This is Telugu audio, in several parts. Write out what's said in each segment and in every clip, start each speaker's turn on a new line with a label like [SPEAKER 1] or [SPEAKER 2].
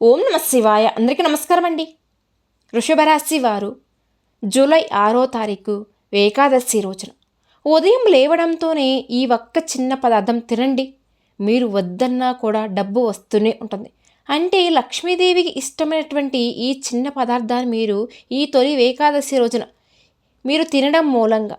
[SPEAKER 1] ఓం నమ శివాయ. అందరికీ నమస్కారం అండి వృషభరాశి వారు జూలై ఆరో తారీఖు ఏకాదశి రోజున ఉదయం లేవడంతోనే ఈ ఒక్క చిన్న పదార్థం తినండి. మీరు వద్దన్నా కూడా డబ్బు వస్తూనే ఉంటుంది. అంటే లక్ష్మీదేవికి ఇష్టమైనటువంటి ఈ చిన్న పదార్థాన్ని మీరు ఈ తొలి ఏకాదశి రోజున మీరు తినడం మూలంగా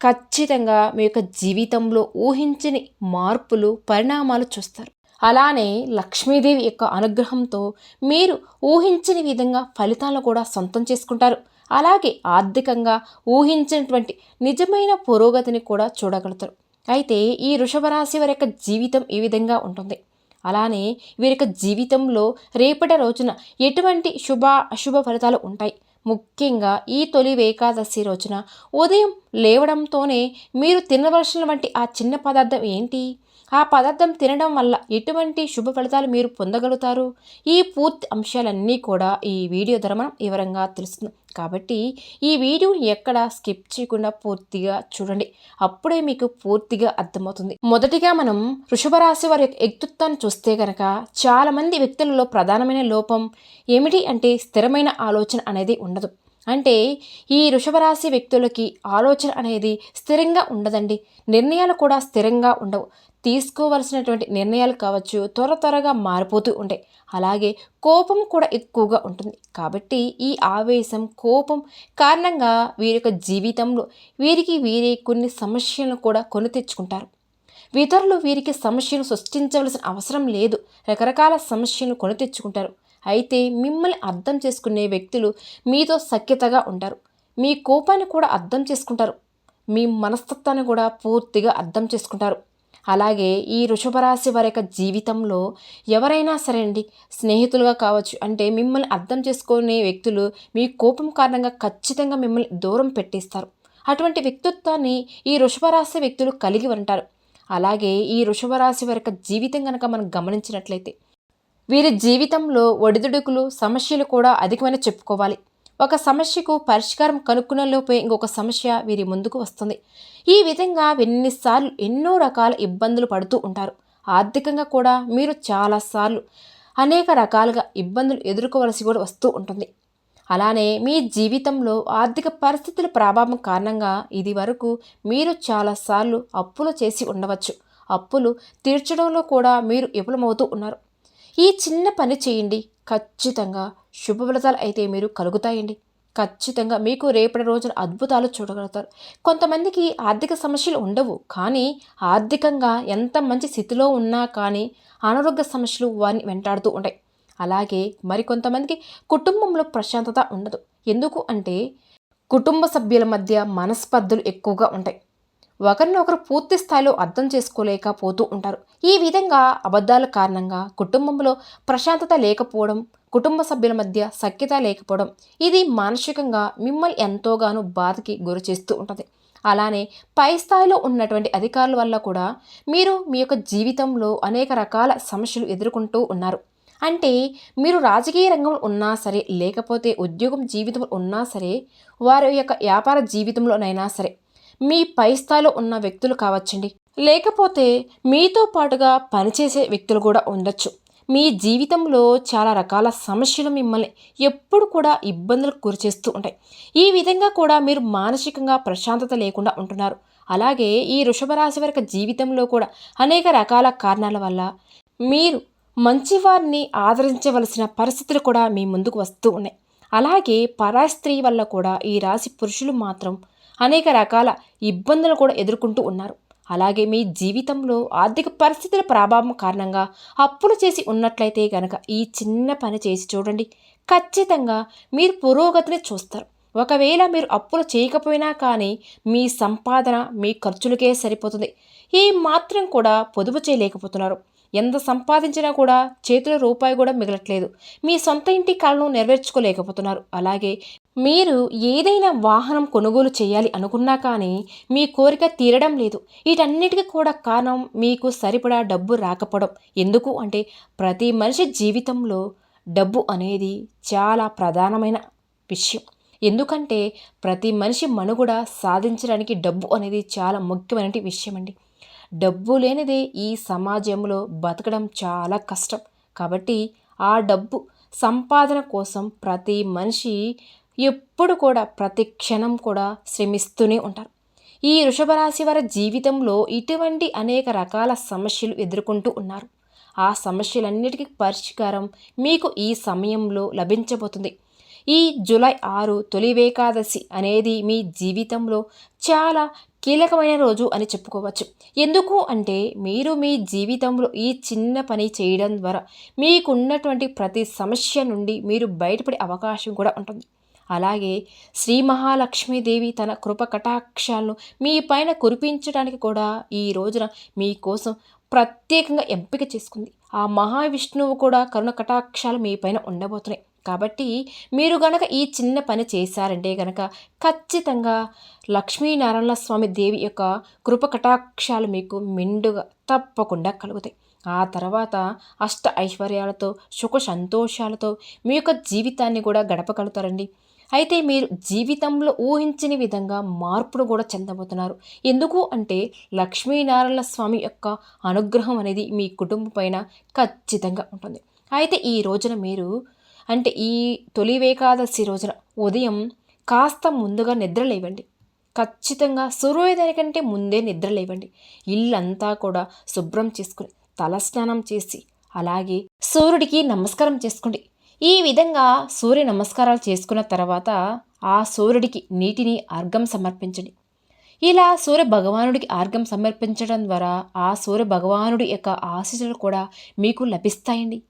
[SPEAKER 1] ఖచ్చితంగా మీ యొక్క జీవితంలో ఊహించని మార్పులు పరిణామాలు చూస్తారు. అలానే లక్ష్మీదేవి యొక్క అనుగ్రహంతో మీరు ఊహించని విధంగా ఫలితాలను కూడా సొంతం చేసుకుంటారు. అలాగే ఆర్థికంగా ఊహించినటువంటి నిజమైన పురోగతిని కూడా చూడగలుగుతారు. అయితే ఈ వృషభరాశి వారి యొక్క జీవితం ఈ విధంగా ఉంటుంది. అలానే వీరి యొక్క జీవితంలో రేపటి రోజున ఎటువంటి శుభ అశుభ ఫలితాలు ఉంటాయి. ముఖ్యంగా ఈ తొలి ఏకాదశి రోజున ఉదయం లేవడంతోనే మీరు తినవలసిన వంటి ఆ చిన్న పదార్థం ఏంటి? ఆ పదార్థం తినడం వల్ల ఎటువంటి శుభ ఫలితాలు మీరు పొందగలుగుతారు? ఈ పూర్తి అంశాలన్నీ కూడా ఈ వీడియో ద్వారా మనం వివరంగా తెలుస్తుంది కాబట్టి ఈ వీడియోని ఎక్కడ స్కిప్ చేయకుండా పూర్తిగా చూడండి. అప్పుడే మీకు పూర్తిగా అర్థమవుతుంది. మొదటిగా మనం వృషభ రాశి వారి యొక్క వ్యక్తిత్వాన్ని చూస్తే కనుక చాలామంది వ్యక్తులలో ప్రధానమైన లోపం ఏమిటి అంటే స్థిరమైన ఆలోచన అనేది ఉండదు. అంటే ఈ వృషభ రాశి వ్యక్తులకి ఆలోచన అనేది స్థిరంగా ఉండదండి. నిర్ణయాలు కూడా స్థిరంగా ఉండవు. తీసుకోవలసినటువంటి నిర్ణయాలు కావచ్చు త్వర త్వరగా మారిపోతూ ఉంటాయి. అలాగే కోపం కూడా ఎక్కువగా ఉంటుంది. కాబట్టి ఈ ఆవేశం కోపం కారణంగా వీరి యొక్క జీవితంలో వీరికి వీరే కొన్ని సమస్యలను కూడా కొని తెచ్చుకుంటారు. ఇతరులు వీరికి సమస్యను సృష్టించవలసిన అవసరం లేదు. రకరకాల సమస్యలను కొని తెచ్చుకుంటారు. అయితే మిమ్మల్ని అర్థం చేసుకునే వ్యక్తులు మీతో సఖ్యతగా ఉంటారు. మీ కోపాన్ని కూడా అర్థం చేసుకుంటారు. మీ మనస్తత్వాన్ని కూడా పూర్తిగా అర్థం చేసుకుంటారు. అలాగే ఈ వృషభరాశి వారి యొక్క జీవితంలో ఎవరైనా సరే అండి స్నేహితులుగా కావచ్చు అంటే మిమ్మల్ని అర్థం చేసుకునే వ్యక్తులు మీ కోపం కారణంగా ఖచ్చితంగా మిమ్మల్ని దూరం పెట్టేస్తారు. అటువంటి వ్యక్తిత్వాన్ని ఈ వృషభరాశి వ్యక్తులు కలిగి ఉంటారు. అలాగే ఈ వృషభరాశి వారి యొక్క జీవితం కనుక మనం గమనించినట్లయితే వీరి జీవితంలో ఒడిదుడుకులు సమస్యలు కూడా అధికమైన చెప్పుకోవాలి. ఒక సమస్యకు పరిష్కారం కనుక్కునేలోపే ఇంకొక సమస్య వీరి ముందుకు వస్తుంది. ఈ విధంగా ఎన్నిసార్లు ఎన్నో రకాల ఇబ్బందులు పడుతూ ఉంటారు. ఆర్థికంగా కూడా మీరు చాలాసార్లు అనేక రకాలుగా ఇబ్బందులు ఎదుర్కోవలసి కూడా వస్తూ ఉంటుంది. అలానే మీ జీవితంలో ఆర్థిక పరిస్థితుల ప్రభావం కారణంగా ఇది వరకు మీరు చాలాసార్లు అప్పులు చేసి ఉండవచ్చు. అప్పులు తీర్చడంలో కూడా మీరు విఫలమవుతూ ఉన్నారు. ఈ చిన్న పని చేయండి. ఖచ్చితంగా శుభ ఫలితాలు అయితే మీరు కలుగుతాయండి. ఖచ్చితంగా మీకు రేపటి రోజున అద్భుతాలు చూడగలుగుతారు. కొంతమందికి ఆర్థిక సమస్యలు ఉండవు. కానీ ఆర్థికంగా ఎంత మంచి స్థితిలో ఉన్నా కానీ అనారోగ్య సమస్యలు వారిని వెంటాడుతూ ఉంటాయి. అలాగే మరికొంతమందికి కుటుంబంలో ప్రశాంతత ఉండదు. ఎందుకు అంటే కుటుంబ సభ్యుల మధ్య మనస్పర్ధలు ఎక్కువగా ఉంటాయి. ఒకరినొకరు పూర్తి స్థాయిలో అర్థం చేసుకోలేకపోతూ ఉంటారు. ఈ విధంగా అబద్ధాల కారణంగా కుటుంబంలో ప్రశాంతత లేకపోవడం కుటుంబ సభ్యుల మధ్య సఖ్యత లేకపోవడం ఇది మానసికంగా మిమ్మల్ని ఎంతోగానో బాధకి గురి చేస్తూ ఉంటుంది. అలానే పై స్థాయిలో ఉన్నటువంటి అధికారుల వల్ల కూడా మీరు మీ యొక్క జీవితంలో అనేక రకాల సమస్యలు ఎదుర్కొంటూ ఉన్నారు. అంటే మీరు రాజకీయ రంగంలో ఉన్నా సరే లేకపోతే ఉద్యోగం జీవితంలో ఉన్నా సరే వారి యొక్క వ్యాపార జీవితంలోనైనా సరే మీ పై స్థాయిలో ఉన్న వ్యక్తులు కావచ్చండి. లేకపోతే మీతో పాటుగా పనిచేసే వ్యక్తులు కూడా ఉండొచ్చు. మీ జీవితంలో చాలా రకాల సమస్యలు మిమ్మల్ని ఎప్పుడు కూడా ఇబ్బందులకు గురిచేస్తూ ఉంటాయి. ఈ విధంగా కూడా మీరు మానసికంగా ప్రశాంతత లేకుండా ఉంటున్నారు. అలాగే ఈ వృషభ రాశి వరకు జీవితంలో కూడా అనేక రకాల కారణాల వల్ల మీరు మంచివారిని ఆదరించవలసిన పరిస్థితులు కూడా మీ ముందుకు వస్తూ ఉన్నాయి. అలాగే పరాయి స్త్రీ వల్ల కూడా ఈ రాశి పురుషులు మాత్రం అనేక రకాల ఇబ్బందులు కూడా ఎదుర్కొంటూ ఉన్నారు. అలాగే మీ జీవితంలో ఆర్థిక పరిస్థితుల ప్రభావం కారణంగా అప్పులు చేసి ఉన్నట్లయితే కనుక ఈ చిన్న పని చేసి చూడండి. ఖచ్చితంగా మీరు పురోగతిని చూస్తారు. ఒకవేళ మీరు అప్పులు చేయకపోయినా కానీ మీ సంపాదన మీ ఖర్చులకే సరిపోతుంది. ఈ మాత్రం కూడా పొదుపు చేయలేకపోతున్నారు. ఎంత సంపాదించినా కూడా చేతిలో రూపాయి కూడా మిగలట్లేదు. మీ సొంత ఇంటి కళను నెరవేర్చుకోలేకపోతున్నారు. అలాగే మీరు ఏదైనా వాహనం కొనుగోలు చేయాలి అనుకున్నా కానీ మీ కోరిక తీరడం లేదు. వీటన్నిటికీ కూడా కారణం మీకు సరిపడా డబ్బు రాకపోవడం. ఎందుకు అంటే ప్రతి మనిషి జీవితంలో డబ్బు అనేది చాలా ప్రధానమైన విషయం. ఎందుకంటే ప్రతి మనిషి మనుగడ సాధించడానికి డబ్బు అనేది చాలా ముఖ్యమైన విషయం అండి. డబ్బు లేనిదే ఈ సమాజంలో బతకడం చాలా కష్టం. కాబట్టి ఆ డబ్బు సంపాదన కోసం ప్రతి మనిషి ఎప్పుడు కూడా ప్రతి క్షణం కూడా శ్రమిస్తూనే ఉంటారు. ఈ వృషభ రాశి వారి జీవితంలో ఇటువంటి అనేక రకాల సమస్యలు ఎదుర్కొంటూ ఉన్నారు. ఆ సమస్యలన్నిటికీ పరిష్కారం మీకు ఈ సమయంలో లభించబోతుంది. ఈ జూలై ఆరు తొలివేకాదశి అనేది మీ జీవితంలో చాలా కీలకమైన రోజు అని చెప్పుకోవచ్చు. ఎందుకు అంటే మీరు మీ జీవితంలో ఈ చిన్న పని చేయడం ద్వారా మీకున్నటువంటి ప్రతి సమస్య నుండి మీరు బయటపడే అవకాశం కూడా ఉంటుంది. అలాగే శ్రీ మహాలక్ష్మీదేవి తన కృప కటాక్షాలను మీ పైన కురిపించడానికి కూడా ఈ రోజున మీకోసం ప్రత్యేకంగా ఎంపిక చేసుకుంది. ఆ మహావిష్ణువు కూడా కరుణ కటాక్షాలు మీ పైన ఉండబోతున్నాయి. కాబట్టి మీరు గనక ఈ చిన్న పని చేశారంటే గనక ఖచ్చితంగా లక్ష్మీనారాయణ స్వామి దేవి యొక్క కృప కటాక్షాలు మీకు మెండుగా తప్పకుండా కలుగుతాయి. ఆ తర్వాత అష్ట ఐశ్వర్యాలతో సుఖ సంతోషాలతో మీ యొక్క జీవితాన్ని కూడా గడపగలుగుతారండి. అయితే మీరు జీవితంలో ఊహించిన విధంగా మార్పును కూడా చెందబోతున్నారు. ఎందుకు అంటే లక్ష్మీనారాయణ స్వామి యొక్క అనుగ్రహం అనేది మీ కుటుంబం పైన ఖచ్చితంగా ఉంటుంది. అయితే ఈ రోజున మీరు అంటే ఈ తొలి ఏకాదశి రోజున ఉదయం కాస్త ముందుగా నిద్ర లేవండి. ఖచ్చితంగా సూర్యోదయం కంటే ముందే నిద్ర లేవండి. ఇల్లంతా కూడా శుభ్రం చేసుకుని తలస్నానం చేసి అలాగే సూర్యుడికి నమస్కారం చేసుకోండి. ఈ విధంగా సూర్య నమస్కారాలు చేసుకున్న తర్వాత ఆ సూర్యుడికి నీటిని అర్ఘం సమర్పించండి. ఇలా సూర్య భగవానుడికి ఆర్గం సమర్పించడం ద్వారా ఆ సూర్య భగవానుడి యొక్క ఆశీస్సులు కూడా మీకు లభిస్తాయండి.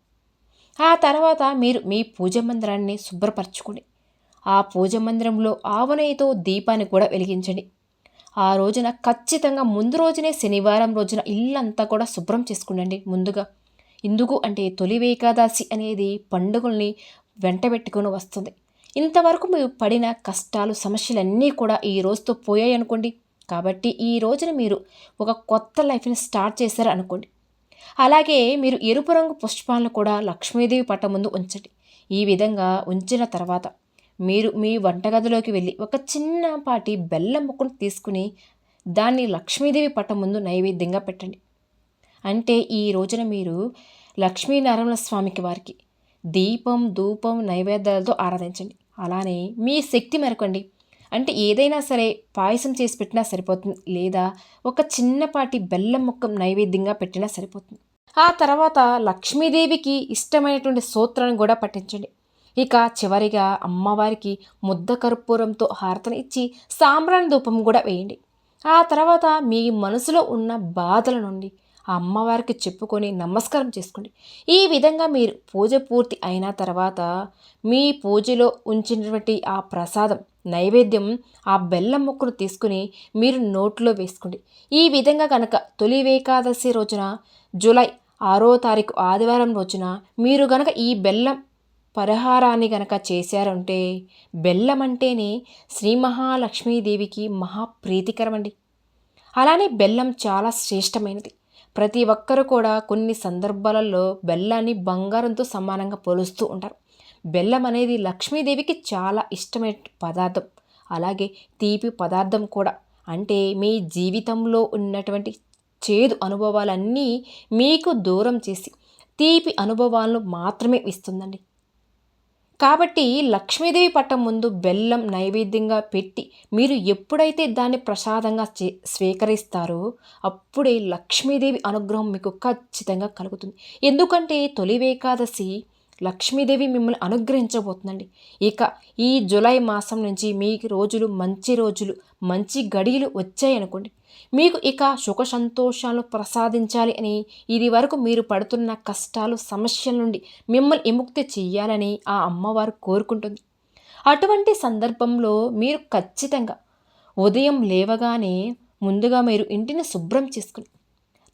[SPEAKER 1] ఆ తర్వాత మీరు మీ పూజ మందిరాన్ని శుభ్రపరచుకోండి. ఆ పూజ మందిరంలో ఆవనయ్యతో దీపాన్ని కూడా వెలిగించండి. ఆ రోజున ఖచ్చితంగా ముందు రోజునే శనివారం రోజున ఇల్లంతా కూడా శుభ్రం చేసుకుండండి ముందుగా. ఎందుకు అంటే తొలి ఏకాదశి అనేది పండుగల్ని వెంటబెట్టుకొని వస్తుంది. ఇంతవరకు మీరు పడిన కష్టాలు సమస్యలన్నీ కూడా ఈ రోజుతో పోయాయి అనుకోండి. కాబట్టి ఈ రోజున మీరు ఒక కొత్త లైఫ్ని స్టార్ట్ చేశారు అనుకోండి. అలాగే మీరు ఎరుపు రంగు పుష్పాలను కూడా లక్ష్మీదేవి పట్ట ముందు ఉంచండి. ఈ విధంగా ఉంచిన తర్వాత మీరు మీ వంటగదిలోకి వెళ్ళి ఒక చిన్నపాటి బెల్లం ముక్కను తీసుకుని దాన్ని లక్ష్మీదేవి పట్ట ముందు నైవేద్యంగా పెట్టండి. అంటే ఈ రోజున మీరు లక్ష్మీనారాయణ స్వామికి వారికి దీపం ధూపం నైవేద్యాలతో ఆరాధించండి. అలానే మీ శక్తి మెరకండి. అంటే ఏదైనా సరే పాయసం చేసి పెట్టినా సరిపోతుంది. లేదా ఒక చిన్నపాటి బెల్లం ముక్క నైవేద్యంగా పెట్టినా సరిపోతుంది. ఆ తర్వాత లక్ష్మీదేవికి ఇష్టమైనటువంటి సూత్రాన్ని కూడా పట్టించండి ఇక చివరిగా అమ్మవారికి ముద్ద కర్పూరంతో హారతను ఇచ్చి సాంబ్రాణి ధూపం కూడా వేయండి. ఆ తర్వాత మీ మనసులో ఉన్న బాధల నుండి ఆ అమ్మవారికి చెప్పుకొని నమస్కారం చేసుకోండి. ఈ విధంగా మీరు పూజ పూర్తి అయిన తర్వాత మీ పూజలో ఉంచినటువంటి ఆ ప్రసాదం నైవేద్యం ఆ బెల్లం ముక్కను తీసుకుని మీరు నోట్లో వేసుకోండి. ఈ విధంగా కనుక తొలి ఏకాదశి రోజున జూలై ఆరో తారీఖు ఆదివారం రోజున మీరు గనక ఈ బెల్లం పరిహారాన్ని గనక చేశారంటే బెల్లం అంటేనే శ్రీ మహాలక్ష్మీదేవికి మహాప్రీతికరమండి అలానే బెల్లం చాలా శ్రేష్టమైనది. ప్రతి ఒక్కరు కూడా కొన్ని సందర్భాలలో బెల్లాన్ని బంగారంతో సమానంగా పోలుస్తూ ఉంటారు. బెల్లం అనేది లక్ష్మీదేవికి చాలా ఇష్టమైన పదార్థం. అలాగే తీపి పదార్థం కూడా. అంటే మీ జీవితంలో ఉన్నటువంటి చేదు అనుభవాలన్నీ మీకు దూరం చేసి తీపి అనుభవాలను మాత్రమే ఇస్తుందండి. కాబట్టి లక్ష్మీదేవి పట్టం ముందు బెల్లం నైవేద్యంగా పెట్టి మీరు ఎప్పుడైతే దాన్ని ప్రసాదంగా స్వీకరిస్తారో అప్పుడే లక్ష్మీదేవి అనుగ్రహం మీకు ఖచ్చితంగా కలుగుతుంది. ఎందుకంటే తొలి ఏకాదశి లక్ష్మీదేవి మిమ్మల్ని అనుగ్రహించబోతుందండి. ఇక ఈ జులై మాసం నుంచి మీకు రోజులు మంచి రోజులు మంచి గడియలు వచ్చాయనుకోండి. మీకు ఇక సుఖ సంతోషాలు ప్రసాదించాలి అని ఇది వరకు మీరు పడుతున్న కష్టాలు సమస్యల నుండి మిమ్మల్ని విముక్తి చెయ్యాలని ఆ అమ్మవారు కోరుకుంటుంది. అటువంటి సందర్భంలో మీరు ఖచ్చితంగా ఉదయం లేవగానే ముందుగా మీరు ఇంటిని శుభ్రం చేసుకుని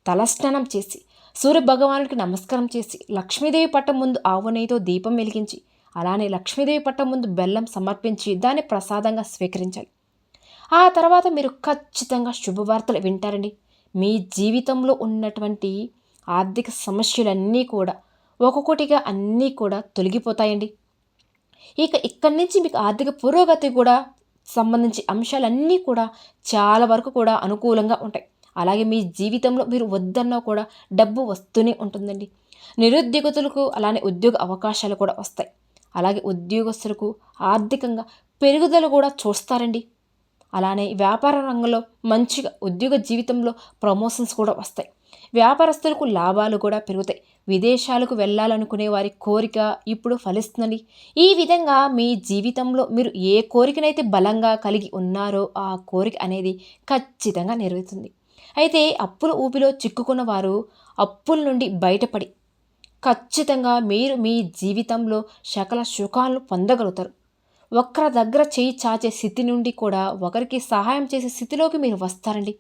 [SPEAKER 1] తలస్నానం చేసి సూర్యభగవానుడికి నమస్కారం చేసి లక్ష్మీదేవి పట్టం ముందు ఆవు నెయ్యితో దీపం వెలిగించి అలానే లక్ష్మీదేవి పట్టం ముందు బెల్లం సమర్పించి దాన్ని ప్రసాదంగా స్వీకరించాలి. ఆ తర్వాత మీరు ఖచ్చితంగా శుభవార్తలు వింటారండి. మీ జీవితంలో ఉన్నటువంటి ఆర్థిక సమస్యలన్నీ కూడా ఒక్కొక్కటిగా అన్నీ కూడా తొలగిపోతాయండి. ఇక ఇక్కడి నుంచి మీకు ఆర్థిక పురోగతి కూడా సంబంధించి అంశాలన్నీ కూడా చాలా వరకు కూడా అనుకూలంగా ఉంటాయి. అలాగే మీ జీవితంలో మీరు వద్దన్నా కూడా డబ్బు వస్తూనే ఉంటుందండి. నిరుద్యోగతులకు అలానే ఉద్యోగ అవకాశాలు కూడా వస్తాయి. అలాగే ఉద్యోగస్తులకు ఆర్థికంగా పెరుగుదల కూడా చూస్తారండి. అలానే వ్యాపార రంగంలో మంచిగా ఉద్యోగ జీవితంలో ప్రమోషన్స్ కూడా వస్తాయి. వ్యాపారస్తులకు లాభాలు కూడా పెరుగుతాయి. విదేశాలకు వెళ్ళాలనుకునే వారి కోరిక ఇప్పుడు ఫలిస్తుందండి. ఈ విధంగా మీ జీవితంలో మీరు ఏ కోరికనైతే బలంగా కలిగి ఉన్నారో ఆ కోరిక అనేది ఖచ్చితంగా నెరవేరుతుంది. అయితే అప్పుల ఊపిలో చిక్కుకున్న వారు అప్పుల నుండి బయటపడి ఖచ్చితంగా మీరు మీ జీవితంలో సకల సుఖాలను పొందగలుగుతారు. ఒక్కరి దగ్గర చేయి చాచే స్థితి నుండి కూడా ఒకరికి సహాయం చేసే స్థితిలోకి మీరు వస్తారండి.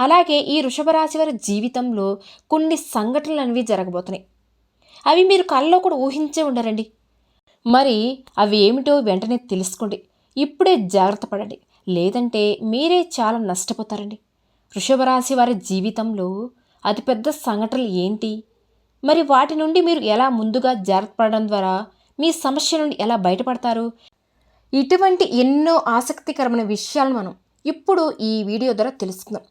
[SPEAKER 1] అలాగే ఈ వృషభరాశి వారి జీవితంలో కొన్ని సంఘటనలు అనేవి జరగబోతున్నాయి. అవి మీరు కళ్ళలో కూడా ఊహించే ఉండరండి. మరి అవి ఏమిటో వెంటనే తెలుసుకోండి. ఇప్పుడే జాగ్రత్త పడండి. లేదంటే మీరే చాలా నష్టపోతారండి. వృషభరాశి వారి జీవితంలో అతిపెద్ద సంఘటనలు ఏంటి? మరి వాటి నుండి మీరు ఎలా ముందుగా జాగ్రత్త పడడం ద్వారా మీ సమస్య నుండి ఎలా బయటపడతారు? ఇటువంటి ఎన్నో ఆసక్తికరమైన విషయాలు మనం ఇప్పుడు ఈ వీడియో ద్వారా తెలుసుకుందాం.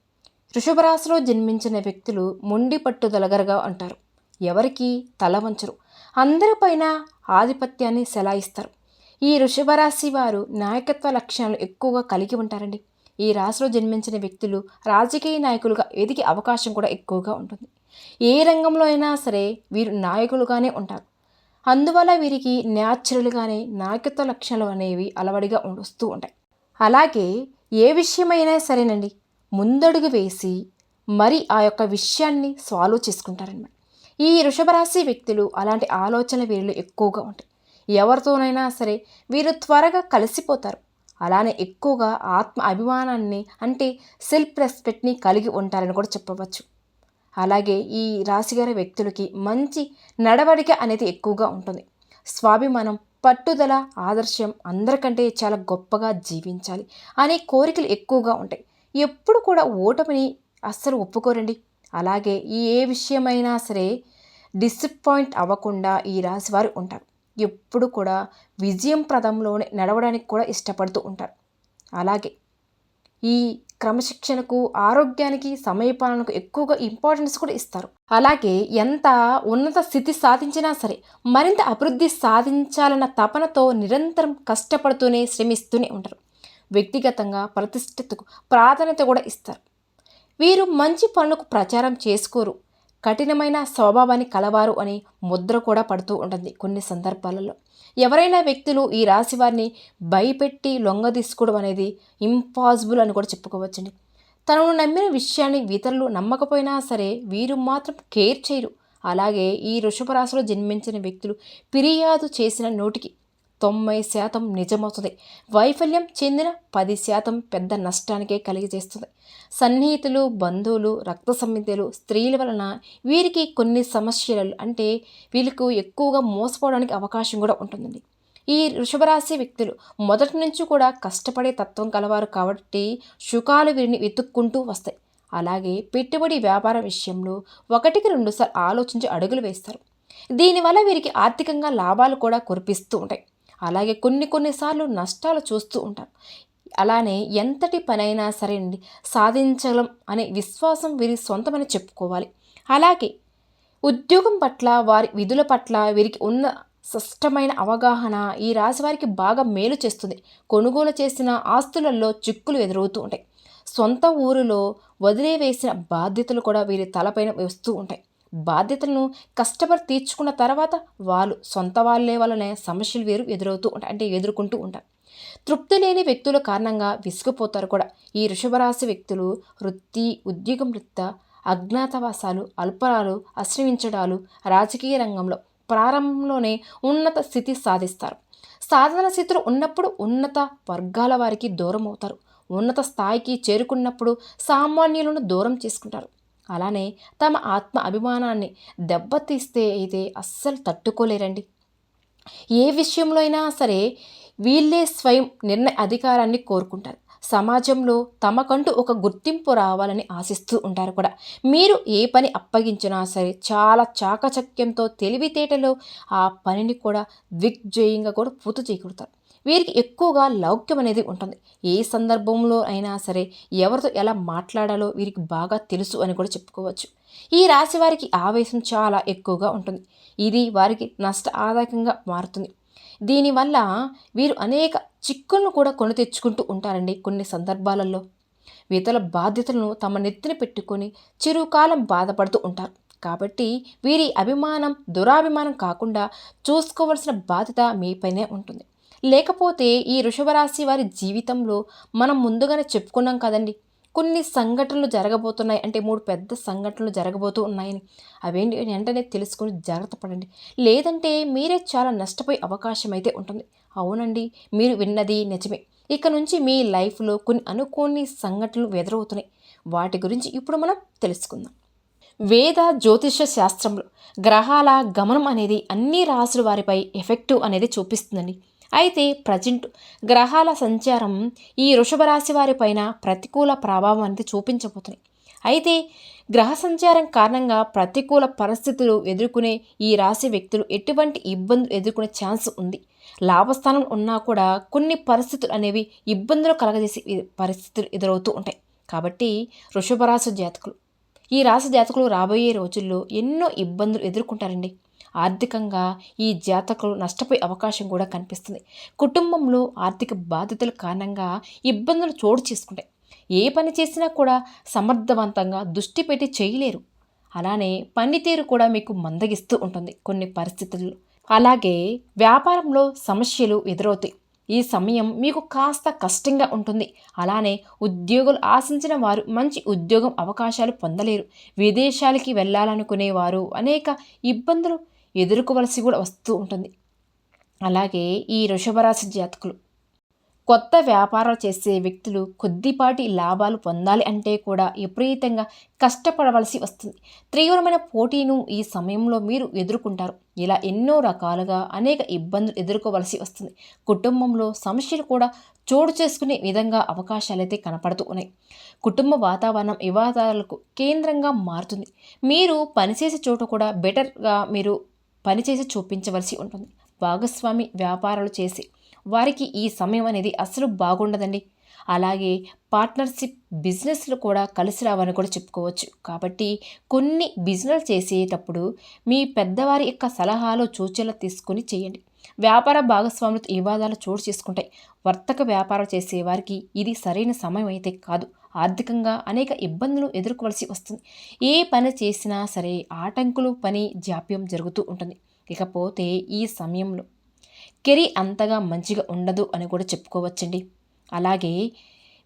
[SPEAKER 1] వృషభ రాశిలో జన్మించిన వ్యక్తులు మొండి పట్టుదలగరగా అంటారు. ఎవరికి తల వంచరు. అందరిపైన ఆధిపత్యాన్ని సెలాయిస్తారు. ఈ వృషభ రాశి వారు నాయకత్వ లక్షణాలు ఎక్కువగా కలిగి ఉంటారండి. ఈ రాశిలో జన్మించిన వ్యక్తులు రాజకీయ నాయకులుగా ఎదిగే అవకాశం కూడా ఎక్కువగా ఉంటుంది. ఏ రంగంలో అయినా సరే వీరు నాయకులుగానే ఉంటారు. అందువల్ల వీరికి న్యాచురల్గానే నాయకత్వ లక్షణాలు అనేవి అలవడిగా వస్తూ ఉంటాయి. అలాగే ఏ విషయమైనా సరేనండి ముందడుగు వేసి మరి ఆ యొక్క విషయాన్ని సాల్వ్ చేసుకుంటారనమాట ఈ వృషభరాశి వ్యక్తులు అలాంటి ఆలోచన వీరిలో ఎక్కువగా ఉంటాయి. ఎవరితోనైనా సరే వీరు త్వరగా కలిసిపోతారు. అలానే ఎక్కువగా ఆత్మ అభిమానాన్ని అంటే సెల్ఫ్ రెస్పెక్ట్ని కలిగి ఉంటారని కూడా చెప్పవచ్చు. అలాగే ఈ రాశిగారి వ్యక్తులకి మంచి నడవడిక అనేది ఎక్కువగా ఉంటుంది. స్వాభిమానం పట్టుదల ఆదర్శం అందరికంటే చాలా గొప్పగా జీవించాలి అనే కోరికలు ఎక్కువగా ఉంటాయి. ఎప్పుడు కూడా ఓటమిని అస్సలు ఒప్పుకోరండి. అలాగే ఈ ఏ విషయమైనా సరే డిసప్పాయింట్ అవ్వకుండా ఈ రాశి వారు ఉంటారు. ఎప్పుడు కూడా విజయం ప్రదంలోనే నడవడానికి కూడా ఇష్టపడుతూ ఉంటారు. అలాగే ఈ క్రమశిక్షణకు ఆరోగ్యానికి సమయపాలనకు ఎక్కువగా ఇంపార్టెన్స్ కూడా ఇస్తారు. అలాగే ఎంత ఉన్నత స్థితి సాధించినా సరే మరింత అభివృద్ధి సాధించాలన్న తపనతో నిరంతరం కష్టపడుతూనే శ్రమిస్తూనే ఉంటారు. వ్యక్తిగతంగా ప్రతిష్టతకు ప్రాధాన్యత కూడా ఇస్తారు. వీరు మంచి పనులకు ప్రచారం చేసుకోరు. కఠినమైన స్వభావాన్ని కలవారు అని ముద్ర కూడా పడుతూ ఉంటుంది కొన్ని సందర్భాలలో. ఎవరైనా వ్యక్తులు ఈ రాశి వారిని భయపెట్టి లొంగ తీసుకోవడం అనేది ఇంపాసిబుల్ అని కూడా చెప్పుకోవచ్చండి. తనను నమ్మిన విషయాన్ని ఇతరులు నమ్మకపోయినా సరే వీరు మాత్రం కేర్ చేయరు. అలాగే ఈ వృషభ రాశిలో జన్మించిన వ్యక్తులు ఫిర్యాదు చేసిన నోటికి తొంభై శాతం నిజమవుతుంది. వైఫల్యం చెందిన పది శాతం పెద్ద నష్టానికే కలిగజేస్తుంది. సన్నిహితులు బంధువులు రక్త సంహితలు స్త్రీల వలన వీరికి కొన్ని సమస్యలు అంటే వీళ్ళకు ఎక్కువగా మోసపోవడానికి అవకాశం కూడా ఉంటుందండి. ఈ వృషభరాశి వ్యక్తులు మొదటి నుంచి కూడా కష్టపడే తత్వం కలవారు కాబట్టి సుఖాలు వీరిని వెతుక్కుంటూ వస్తాయి. అలాగే పెట్టుబడి వ్యాపార విషయంలో ఒకటికి రెండుసార్లు ఆలోచించి అడుగులు వేస్తారు. దీనివల్ల వీరికి ఆర్థికంగా లాభాలు కూడా కురిపిస్తూ ఉంటాయి. అలాగే కొన్ని కొన్నిసార్లు నష్టాలు చూస్తూ ఉంటాం. అలానే ఎంతటి పనైనా సరే అండి సాధించగలం అనే విశ్వాసం వీరి సొంతమని చెప్పుకోవాలి. అలాగే ఉద్యోగం పట్ల వారి విధుల పట్ల వీరికి ఉన్న స్పష్టమైన అవగాహన ఈ రాశి వారికి బాగా మేలు చేస్తుంది. కొనుగోలు చేసిన ఆస్తులలో చిక్కులు ఎదురవుతూ ఉంటాయి. సొంత ఊరిలో వదిలేవేసిన బాధ్యతలు కూడా వీరి తలపైన వస్తూ ఉంటాయి. బాధ్యతలను కస్టమర్ తీర్చుకున్న తర్వాత వాళ్ళు సొంత వాళ్ళే వల్లనే సమస్యలు వేరు ఎదురవుతూ ఉంటాయి అంటే ఎదుర్కొంటూ ఉంటారు. తృప్తి లేని వ్యక్తుల కారణంగా విసుగుపోతారు కూడా. ఈ వృషభరాశి వ్యక్తులు వృత్తి ఉద్యోగం రీత్యా అజ్ఞాతవాసాలు అల్పరాలు ఆశ్రయించడాలు రాజకీయ రంగంలో ప్రారంభంలోనే ఉన్నత స్థితి సాధిస్తారు. సాధన స్థితిలో ఉన్నప్పుడు ఉన్నత వర్గాల వారికి దూరం అవుతారు ఉన్నత స్థాయికి చేరుకున్నప్పుడు సామాన్యులను దూరం చేసుకుంటారు. అలానే తమ ఆత్మ అభిమానాన్ని దెబ్బతీస్తే అయితే అస్సలు తట్టుకోలేరండి. ఏ విషయంలో అయినా సరే వీళ్ళే స్వయం నిర్ణయ అధికారాన్ని కోరుకుంటారు. సమాజంలో తమకంటూ ఒక గుర్తింపు రావాలని ఆశిస్తూ ఉంటారు కూడా. మీరు ఏ పని అప్పగించినా సరే చాలా చాకచక్యంతో తెలివితేటలో ఆ పనిని కూడా దిగ్జయంగా కూడా పూర్తి చేయగలుగుతారు. వీరికి ఎక్కువగా లౌక్యం అనేది ఉంటుంది. ఏ సందర్భంలో అయినా సరే ఎవరితో ఎలా మాట్లాడాలో వీరికి బాగా తెలుసు అని కూడా చెప్పుకోవచ్చు. ఈ రాశి వారికి ఆవేశం చాలా ఎక్కువగా ఉంటుంది. ఇది వారికి నష్ట ఆదాయకంగా మారుతుంది. దీనివల్ల వీరు అనేక చిక్కులను కూడా కొని తెచ్చుకుంటూ ఉంటారండి కొన్ని సందర్భాలలో. ఇతరుల బాధ్యతలను తమ నెత్తిన పెట్టుకొని చిరుకాలం బాధపడుతూ ఉంటారు. కాబట్టి వీరి అభిమానం దురాభిమానం కాకుండా చూసుకోవలసిన బాధ్యత మీపైనే ఉంటుంది. లేకపోతే ఈ వృషభరాశి వారి జీవితంలో మనం ముందుగానే చెప్పుకున్నాం కదండి. కొన్ని సంఘటనలు జరగబోతున్నాయి. అంటే మూడు పెద్ద సంఘటనలు జరగబోతూ ఉన్నాయని. అవేంటి వెంటనే తెలుసుకుని జాగ్రత్త పడండి. లేదంటే మీరే చాలా నష్టపోయే అవకాశం అయితే ఉంటుంది. అవునండి మీరు విన్నది నిజమే. ఇక నుంచి మీ లైఫ్లో కొన్ని అనుకోని సంఘటనలు ఎదురవుతున్నాయి వాటి గురించి ఇప్పుడు మనం తెలుసుకుందాం. వేద జ్యోతిష శాస్త్రంలో గ్రహాల గమనం అనేది అన్ని రాసుల వారిపై ఎఫెక్టివ్ అనేది చూపిస్తుందండి. అయితే ప్రజెంట్ గ్రహాల సంచారం ఈ వృషభ రాశి వారిపైన ప్రతికూల ప్రభావం అనేది చూపించబోతున్నాయి. అయితే గ్రహ సంచారం కారణంగా ప్రతికూల పరిస్థితులు ఎదుర్కొనే ఈ రాశి వ్యక్తులు ఎటువంటి ఇబ్బందులు ఎదుర్కొనే ఛాన్స్ ఉంది. లాభస్థానం ఉన్నా కూడా కొన్ని పరిస్థితులు అనేవి ఇబ్బందులు కలగజేసే పరిస్థితులు ఎదురవుతూ ఉంటాయి. కాబట్టి వృషభ రాశి జాతకులు ఈ రాశి జాతకులు రాబోయే రోజుల్లో ఎన్నో ఇబ్బందులు ఎదుర్కొంటారండి. ఆర్థికంగా ఈ జాతకులు నష్టపోయే అవకాశం కూడా కనిపిస్తుంది. కుటుంబంలో ఆర్థిక బాధ్యతల కారణంగా ఇబ్బందులు చోటు చేసుకుంటాయి. ఏ పని చేసినా కూడా సమర్థవంతంగా దృష్టి పెట్టి చేయలేరు. అలానే పనితీరు కూడా మీకు మందగిస్తూ ఉంటుంది కొన్ని పరిస్థితుల్లో. అలాగే వ్యాపారంలో సమస్యలు ఎదురవుతాయి. ఈ సమయం మీకు కాస్త కష్టంగా ఉంటుంది. అలానే ఉద్యోగులు ఆశించిన వారు మంచి ఉద్యోగం అవకాశాలు పొందలేరు. విదేశాలకి వెళ్ళాలనుకునేవారు అనేక ఇబ్బందులు ఎదుర్కోవలసి కూడా వస్తూ ఉంటుంది. అలాగే ఈ వృషభరాశి జాతకులు కొత్త వ్యాపారాలు చేసే వ్యక్తులు కొద్దిపాటి లాభాలు పొందాలి అంటే కూడా విపరీతంగా కష్టపడవలసి వస్తుంది. తీవ్రమైన పోటీను ఈ సమయంలో మీరు ఎదుర్కొంటారు. ఇలా ఎన్నో రకాలుగా అనేక ఇబ్బందులు ఎదుర్కోవలసి వస్తుంది. కుటుంబంలో సమస్యలు కూడా చోటు చేసుకునే విధంగా అవకాశాలైతే కనపడుతూ ఉన్నాయి. కుటుంబ వాతావరణం వివాదాలకు కేంద్రంగా మారుతుంది. మీరు పనిచేసే చోట కూడా బెటర్గా మీరు పనిచేసి చూపించవలసి ఉంటుంది. భాగస్వామి వ్యాపారాలు చేసి వారికి ఈ సమయం అనేది అసలు బాగుండదండి. అలాగే పార్ట్నర్షిప్ బిజినెస్లు కూడా కలిసి రావని కూడా చెప్పుకోవచ్చు. కాబట్టి కొన్ని బిజినెస్ చేసేటప్పుడు మీ పెద్దవారి యొక్క సలహాలు సూచనలు తీసుకుని చేయండి. వ్యాపార భాగస్వాములతో వివాదాలు చోటు చేసుకుంటాయి. వర్తక వ్యాపారం చేసే వారికి ఇది సరైన సమయం అయితే కాదు. ఆర్థికంగా అనేక ఇబ్బందులు ఎదుర్కోవలసి వస్తుంది. ఏ పని చేసినా సరే ఆటంకులు పని జాప్యం జరుగుతూ ఉంటుంది. ఇకపోతే ఈ సమయంలో కెరీ అంతగా మంచిగా ఉండదు అని కూడా చెప్పుకోవచ్చండి. అలాగే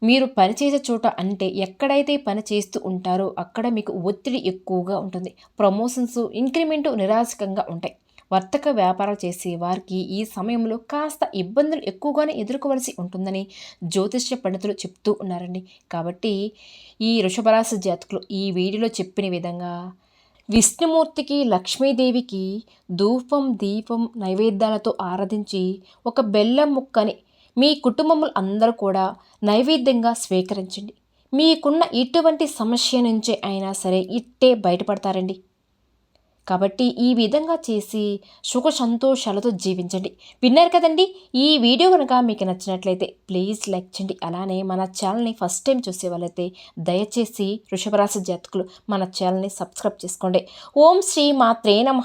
[SPEAKER 1] మీరు పనిచేసే చోట అంటే ఎక్కడైతే పని చేస్తూ ఉంటారో అక్కడ మీకు ఒత్తిడి ఎక్కువగా ఉంటుంది. ప్రమోషన్స్ ఇంక్రిమెంటు నిరాశకంగా ఉంటాయి. వర్తక వ్యాపారాలు చేసే వారికి ఈ సమయంలో కాస్త ఇబ్బందులు ఎక్కువగానే ఎదుర్కోవలసి ఉంటుందని జ్యోతిష్య పండితులు చెప్తూ ఉన్నారండి. కాబట్టి ఈ వృషభరాశి జాతకులు ఈ వీడియోలో చెప్పిన విధంగా విష్ణుమూర్తికి లక్ష్మీదేవికి ధూపం దీపం నైవేద్యాలతో ఆరాధించి ఒక బెల్లం ముక్కని మీ కుటుంబములు అందరూ కూడా నైవేద్యంగా స్వీకరించండి. మీకున్న ఇటువంటి సమస్య నుంచే అయినా సరే ఇట్టే బయటపడతారండి. కాబట్టి ఈ విధంగా చేసి సుఖ సంతోషాలతో జీవించండి. విన్నారు కదండి? ఈ వీడియో కనుక మీకు నచ్చినట్లయితే ప్లీజ్ లైక్ చేయండి. అలానే మన ఛానల్ని ఫస్ట్ టైం చూసే వాళ్ళైతే దయచేసి వృషభరాశి జాతకులు మన ఛానల్ని సబ్స్క్రైబ్ చేసుకోండి. ఓం శ్రీ మాత్రే నమ.